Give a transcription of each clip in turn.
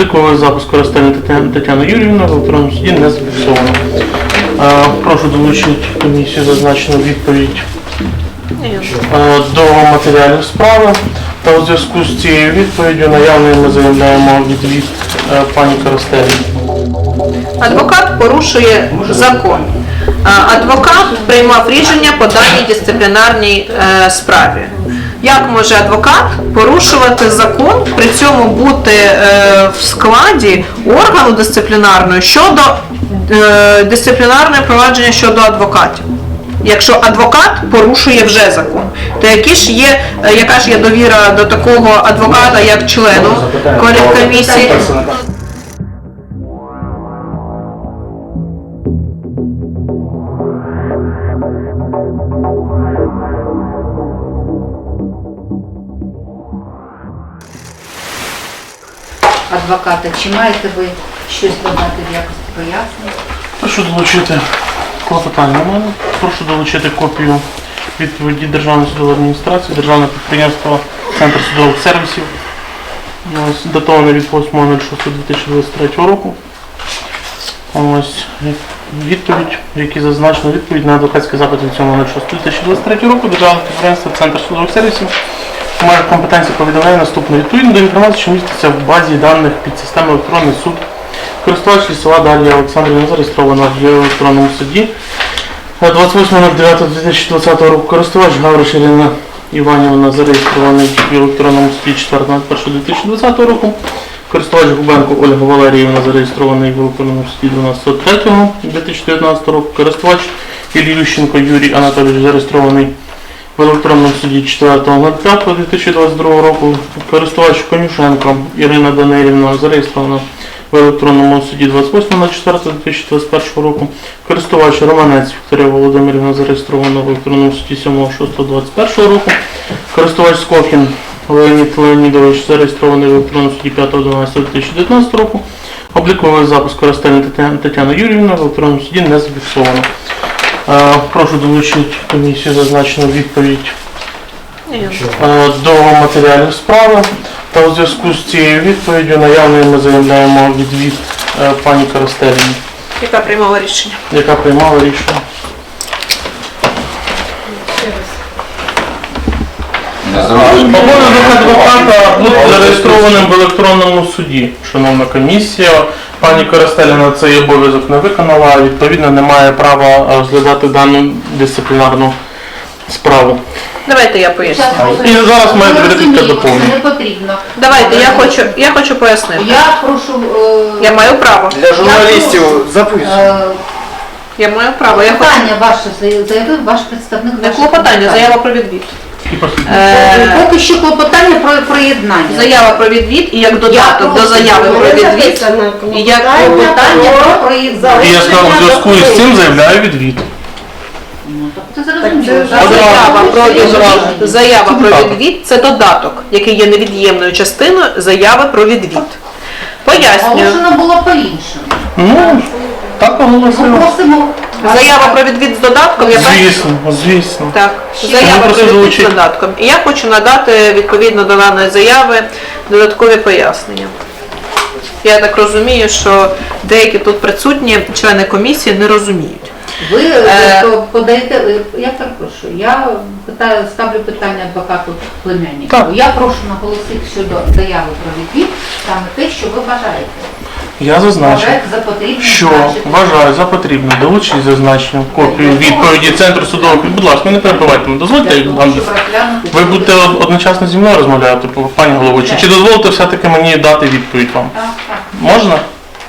Обліковий запис користання Тетяни Тетяни Юрівни в електронному суді не зафіксовано. Е, Прошу долучити комісію зазначену відповідь е, до матеріалів справи. Та у зв'язку з цією відповіддю наявною ми заявляємо відвід е, пані Коростелі. Адвокат порушує закон. Адвокат приймав рішення по даній дисциплінарній е, справі. Як може адвокат порушувати закон, при цьому бути е, в складі органу дисциплінарної щодо е, дисциплінарне провадження щодо адвокатів? Якщо адвокат порушує вже закон, то які ж є, е, яка ж є довіра до такого адвоката, як члену коліткомісії? Адвоката. Чи маєте ви щось додати в якості пояснення? Прошу долучити клопотання у мене. Прошу долучити копію відповіді Державної судової адміністрації, Державного підприємства Центр судових сервісів. Ось, датоване від 8.06.2023 року. Ось відповідь, в зазначено відповідь на адвокатський запит від 7.06.2023 року Державного підприємства Центр судових сервісів. Межах компетенції повідомляє наступне. Відповідно до інформації, що міститься в базі даних під системою електронний суд, користувач лісова Дар'я Олександрівна зареєстрована в електронному суді. 28.09.2020 року користувач Гавриш Ірина Іванівна зареєстрований в електронному суді 4.01.2020 року. Користувач Губенко Ольга Валеріївна зареєстрований в електронному суді 12.03.2019 року. Користувач Ілющенко Юрій Анатолійович зареєстрований в електронному суді 4.05.2022 року. Користувач Конюшенко Ірина Данилівна зареєстрована в електронному суді 28.04.2021 року. Користувач Романець Вікторія Володимирівна зареєстрована в електронному суді 7.06.21 року. Користувач Скохін Леонід Леонідович зареєстрований в електронному суді 5.12.2019 року. Обліковий запис користання Тетя- Тетяни Юрівни в електронному суді не зафіксовано. Е, Прошу долучити комісію зазначену відповідь е, до матеріалів справи. Та у зв'язку з цією відповіддю наявною ми заявляємо відвід е, пані Коростелі, Яка приймала рішення? яка приймала рішення. Обов'язок адвоката бути зареєстрованим в електронному суді, шановна комісія. Пані Коростеля на цей обов'язок не виконала, а відповідно не має права е, розглядати дану дисциплінарну справу. Давайте я поясню. І зараз має Ви довірителька доповнення. Не потрібно. Давайте, я хочу, я хочу пояснити. Я прошу... е, Я маю право. Для журналістів е, Я маю право. Я хочу ваше заявив ваш представник. не клопотання, заява про відвід. І послідне. Е, Поки що клопотання про приєднання. Заява про відвід і як додаток до заяви про відвід. І як Клопотання про приєднання. І я сказав, у зв'язку з цим заявляю відвід. Ну, тобто зрозуміло. Заява про відвід, заява про відвід це додаток, який є невід'ємною частиною заяви про відвід. Пояснюю. Положено було по-іншому. Ну, так Ми просимо... Заява про відвід з додатком, я бачу. Звісно, звісно. Так, заява про відвід з залучити. додатком. І я хочу надати відповідно до даної заяви додаткові пояснення. Я так розумію, що деякі тут присутні члени комісії не розуміють. Ви Е, е, подаєте, е, я перепрошую, я питаю, ставлю питання адвокату племяннику. Так. Я прошу наголосити щодо заяви про відвід саме те, що ви бажаєте. Я зазначив, Проект за потрібне що вважаю за потрібне долучити зазначену копію відповіді Центру судових. Будь ласка, не перебивайте мене, дозвольте. Вам- Ви будете од- одночасно зі мною розмовляти, пані головуюча. Чи дозволите все-таки мені дати відповідь вам? Так, так, Можна?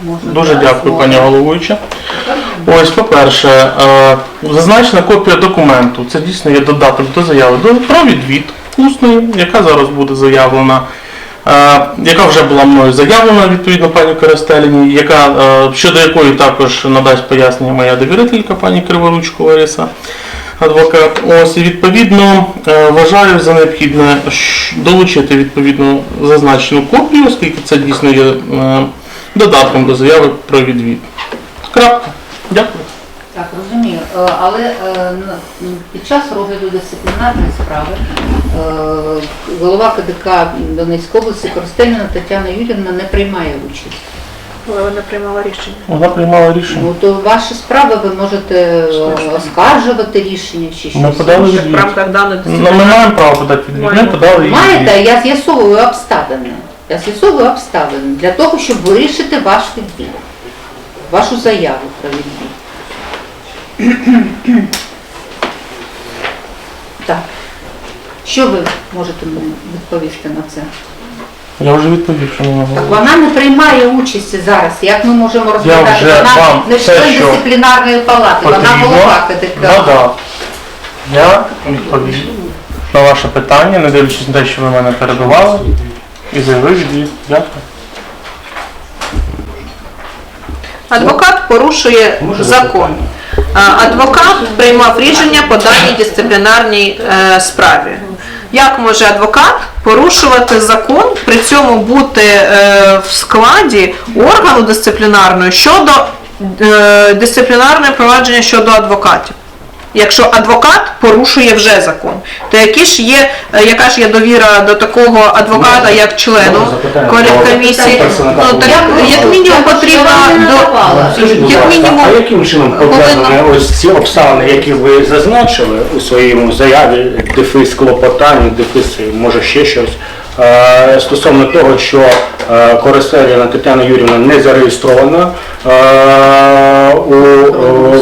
можна. Дуже дякую, пані головуюча. Ось, по-перше, е, зазначена копія документу. Це дійсно є додаток до заяви до про відвід усної, яка зараз буде заявлена. Е, Яка вже була мною заявлена відповідно пані Коростеліні, яка е, щодо якої також надасть пояснення моя довірителька пані Криворучко Лариса, адвокат. Ось і відповідно е, вважаю за необхідне долучити відповідно зазначену копію, оскільки це дійсно є додатком до заяви про відвід. Крапка. Дякую. Так, розумію. Е, Але е, м, під час розгляду дисциплінарної справи е, голова КДК Донецької області Коростельна Тетяна Юрівна не приймає участь. Але вона приймала рішення. Вона приймала рішення. Ну, то ваші справи ви можете оскаржувати рішення чи щось. Ми подали відвід. Ну, ми маємо право подати відвід. Ми подали її. Маєте, я з'ясовую обставини. Я з'ясовую обставини для того, щоб вирішити ваш відвід, вашу заяву про відвід. Так. Що ви можете мені відповісти на це? Я вже відповів, що можу. Так вона не приймає участі зараз. Як ми можемо розглядати? вже Вона вам не все, член що дисциплінарної палати, вона Потрібно голова КДК. надав. Я відповів на ваше питання, не дивлячись на те, що ви мене перебивали, і заявив відвід. Дякую. Адвокат порушує закон. А, Адвокат приймав рішення по даній дисциплінарній е, справі. Як може адвокат порушувати закон, при цьому бути е, в складі органу дисциплінарної щодо е, дисциплінарне провадження щодо адвокатів? Якщо адвокат порушує вже закон, то які ж є, е, яка ж є довіра до такого адвоката як члену колі- комісії? Ну, так, як мінімум потрібно до як мінімум А яким чином пов'язані ось ці обставини, які ви зазначили у своєму заяві, дефіс клопотання, дефіс, може ще щось, е, стосовно того, що е, Коростеліна Тетяна Юрівна не зареєстрована у,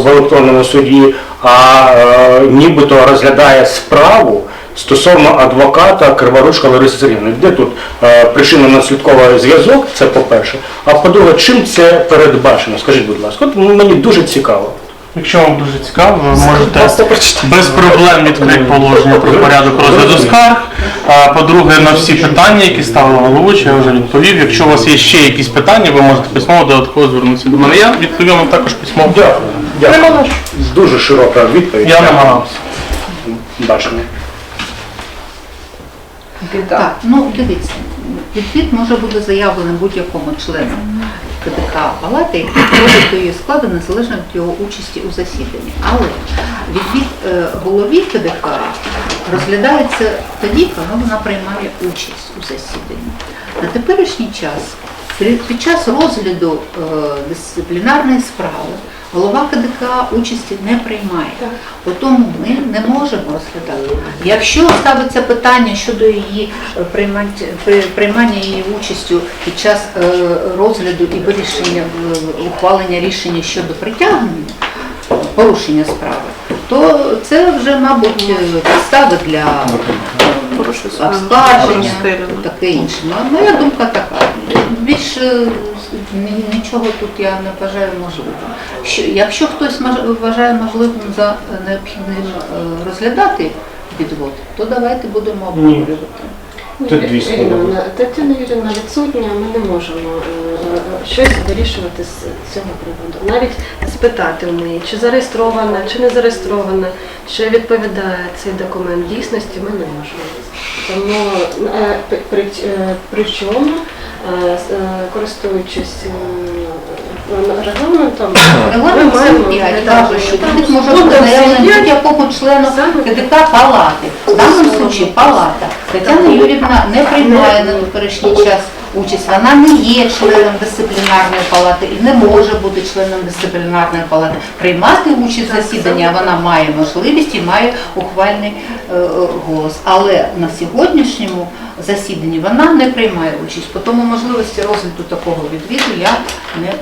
в електронному суді, а е, нібито розглядає справу стосовно адвоката Криворучка Лариси Сергіївни. Де тут е, причинно-наслідковий зв'язок, це по-перше. А по-друге, чим це передбачено? Скажіть, будь ласка, от мені дуже цікаво. Якщо вам дуже цікаво, ви можете без проблем відкрити положення про порядок розгляду скарг. А по-друге, на всі питання, які ставила головуюча, я вже відповів. Якщо у вас є ще якісь питання, ви можете письмово додатково звернутися до мене. Я відповім вам також письмово. Дякую. Дякую. Дуже широка відповідь. Я намагався. Бачення. Так, ну дивіться, відвід може бути заявлений будь-якому члену КДК палати, який входить до її складу незалежно від його участі у засіданні. Але відвід е, голові КДК розглядається тоді, коли вона приймає участь у засіданні. На теперішній час, при- під час розгляду е, дисциплінарної справи, голова КДК участі не приймає. По тому ми не можемо розглядати. Якщо ставиться питання щодо її е, приймання, її участю під час е, розгляду і вирішення е, ухвалення рішення щодо притягнення порушення справи, то це вже, мабуть, підстави для обскарження, таке інше. Ну, Моя думка така. Більше нічого тут я не вважаю можливим. Що, якщо хтось вважає можливим за необхідним е, розглядати відвод, то давайте будемо обговорювати. Тетяна Юрівна відсутня, ми не можемо е, щось вирішувати з цього приводу. Навіть спитати в неї, чи зареєстрована, чи не зареєстрована, чи відповідає цей документ дійсності, ми не можемо. Тому е, при- при, е, е, користуючись регламентом, Регламент маємо 5 каже, що тут може ну, бути там будь-якому члену КДК палати. В даному случаї палата. Тетяна Юрівна не приймає на теперішній час участь. Вона не є членом дисциплінарної палати і не може бути членом дисциплінарної палати. Приймати участь в засіданні вона має можливість і має ухвальний е, е, голос. Але на сьогоднішньому засіданні вона не приймає участь. Тому можливості розгляду такого відвіду я не